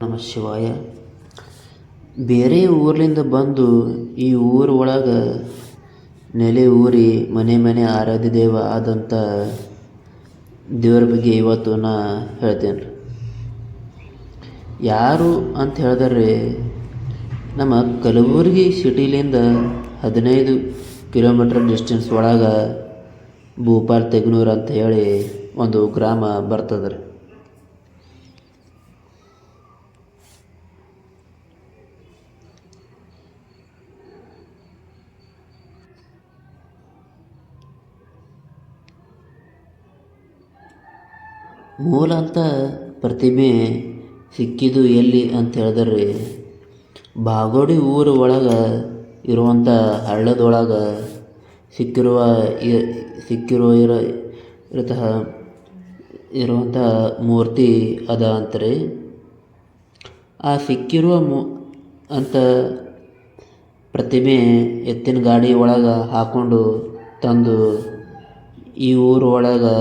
ನಮ ಶಿವಾಯ. ಬೇರೆ ಊರ್ಲಿಂದ ಬಂದು ಈ ಊರು ಒಳಗೆ ನೆಲೆ ಊರಿ ಮನೆ ಮನೆ ಆರಾಧ್ಯ ದೇವ ಆದಂಥ ದೇವರ ಬಗ್ಗೆ ಇವತ್ತು ನಾ ಹೇಳ್ತೇನೆ ಯಾರು ಅಂತ ಹೇಳಿದ್ರೆ ನಮ್ಮ ಕಲಬುರಗಿ ಸಿಟಿಲಿಂದ ಹದಿನೈದು ಕಿಲೋಮೀಟ್ರ್ ಡಿಸ್ಟೆನ್ಸ್ ಒಳಗೆ ಭೂಪಾಲ್ ತೆಗ್ನೂರು ಅಂತ ಹೇಳಿ ಒಂದು ಗ್ರಾಮ ಬರ್ತದೆ ಮೂಲ ಅಂತ ಪ್ರತಿಮೆ ಸಿಕ್ಕಿದ್ದು ಎಲ್ಲಿ ಅಂತ ಹೇಳಿದ್ರೆ. ಬಾಗೋಡಿ ಊರ ಒಳಗೆ ಇರುವಂಥ ಹಳ್ಳದೊಳಗೆ ಸಿಕ್ಕಿರುವ ಸಿಕ್ಕಿರುವ ಇರೋ ಇರತಃ ಇರುವಂಥ ಮೂರ್ತಿ ಅದ ಅಂತಾರೆ. ಆ ಸಿಕ್ಕಿರುವ ಮೂ, ಅಂತ ಪ್ರತಿಮೆ ಎತ್ತಿನ ಗಾಡಿ ಒಳಗೆ ಹಾಕ್ಕೊಂಡು ತಂದು ಈ ಊರ ಒಳಗೆ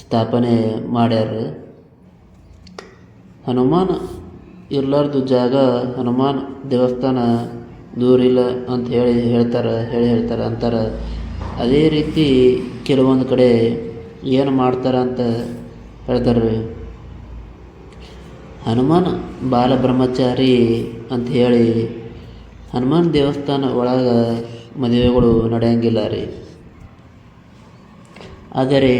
ಸ್ಥಾಪನೆ ಮಾಡ್ಯಾರ. ಹನುಮಾನ್ ಇರ್ಲಾರ್ದು ಜಾಗ ಹನುಮಾನ್ ದೇವಸ್ಥಾನ ದೂರಿಲ್ಲ ಅಂತ ಹೇಳಿ ಹೇಳ್ತಾರೆ ಹೇಳಿ ಹೇಳ್ತಾರೆ ಅಂತಾರೆ. ಅದೇ ರೀತಿ ಕೆಲವೊಂದು ಕಡೆ ಏನು ಮಾಡ್ತಾರೆ ಅಂತ ಹೇಳ್ತಾರೆ ಹನುಮಾನ್ ಬಾಲಬ್ರಹ್ಮಚಾರಿ ಅಂತ ಹೇಳಿ ಹನುಮಾನ್ ದೇವಸ್ಥಾನ ಒಳಗೆ ಮದುವೆಗಳು ನಡೆಯಂಗಿಲ್ಲ ರೀ. ಆದರೆ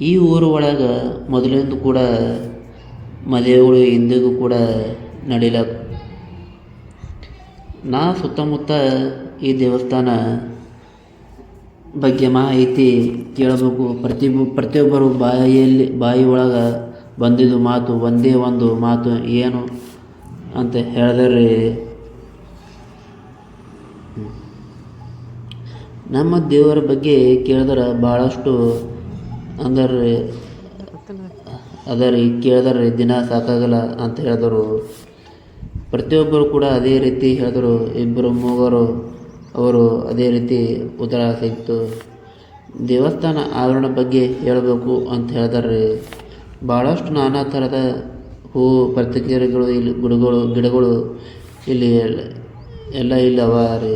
ಈ ಊರು ಒಳಗೆ ಮೊದಲಿಂದ ಕೂಡ ಮದುವೆಗಳು ಇಂದಿಗೂ ಕೂಡ ನಡೀಲ. ನಾ ಸುತ್ತಮುತ್ತ ಈ ದೇವಸ್ಥಾನ ಬಗ್ಗೆ ಮಾಹಿತಿ ಕೇಳಬೇಕು. ಪ್ರತಿ ಪ್ರತಿಯೊಬ್ಬರು ಬಾಯಲ್ಲಿ, ಬಾಯಿ ಒಳಗೆ ಬಂದಿದ್ದು ಮಾತು, ಒಂದೇ ಒಂದು ಮಾತು ಏನು ಅಂತ ಹೇಳಿದ್ರಿ? ನಮ್ಮ ದೇವರ ಬಗ್ಗೆ ಕೇಳಿದ್ರೆ ಭಾಳಷ್ಟು ಅಂದರೆ ಅದ ರೀ ಕೇಳಿದ್ರೆ ದಿನ ಸಾಕಾಗಲ್ಲ ಅಂತ ಹೇಳಿದರು. ಪ್ರತಿಯೊಬ್ಬರು ಕೂಡ ಅದೇ ರೀತಿ ಹೇಳಿದರು. ಇಬ್ಬರು ಮೂವರು ಅವರು ಅದೇ ರೀತಿ ಉತ್ತರ ಸಿಕ್ತು ದೇವಸ್ಥಾನ ಆವರಣ ಬಗ್ಗೆ ಹೇಳಬೇಕು ಅಂತ ಹೇಳಿದ್ರೆ ಭಾಳಷ್ಟು ನಾನಾ ಥರದ ಹೂ, ಪ್ರತಿಕ್ರಿಯೆಗಳು, ಇಲ್ಲಿ ಗುಡುಗಳು, ಗಿಡಗಳು ಇಲ್ಲಿ ಎಲ್ಲ ಇಲ್ಲಿ ಅವ ರೀ.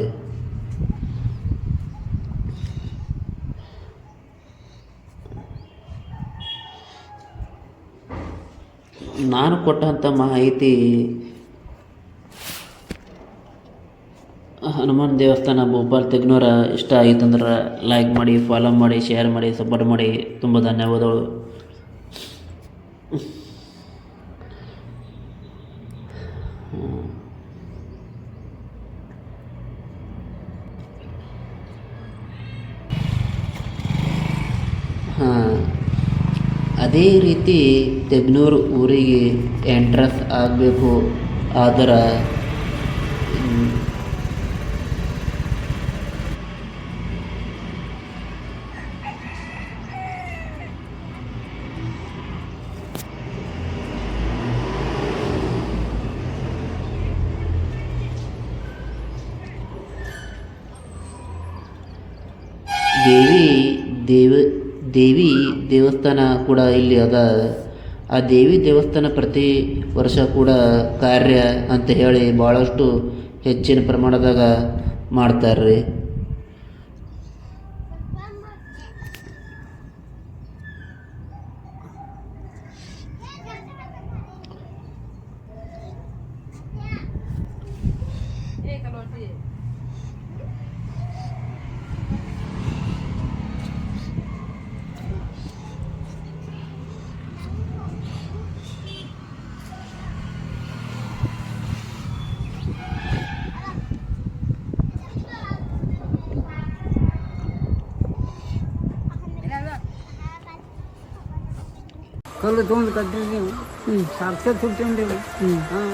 ನಾನು ಕೊಟ್ಟಂಥ ಮಾಹಿತಿ ಹನುಮಾನ್ ದೇವಸ್ಥಾನ ಭೋಪಾಲ್ ತೆಗ್ನೋರ ಇಷ್ಟ ಆಯಿತಂದ್ರೆ ಲೈಕ್ ಮಾಡಿ ಫಾಲೋ ಮಾಡಿ ಶೇರ್ ಮಾಡಿ ಸಪೋರ್ಟ್ ಮಾಡಿ. ತುಂಬ ಧನ್ಯವಾದಗಳು. ಹಾಂ. ಅದೇ ರೀತಿ ತೆಗ್ನೂರು ಊರಿಗೆ ಎಂಟ್ರೆನ್ಸ್ ಆಗಬೇಕು. ಆದ್ರೆ ಮ್, ದೇವಿ ದೇವ ದೇವಿ ದೇವಸ್ಥಾನ ಕೂಡ ಇಲ್ಲಿ ಅದ. ಆ ದೇವಿ ದೇವಸ್ಥಾನ ಪ್ರತಿ ವರ್ಷ ಕೂಡ ಕಾರ್ಯ ಅಂತ ಹೇಳಿ ಭಾಳಷ್ಟು ಹೆಚ್ಚಿನ ಪ್ರಮಾಣದಾಗ ಮಾಡ್ತಾರೆ ರೀ ಕಲ್ಲು ತೊಗೊಂಡು ಕಟ್ಟಿದ್ದೀವಿ ಸಾಕ್ಷಾತ್ ಹುಟ್ಟಿಂಡೇವು ಹಾಂ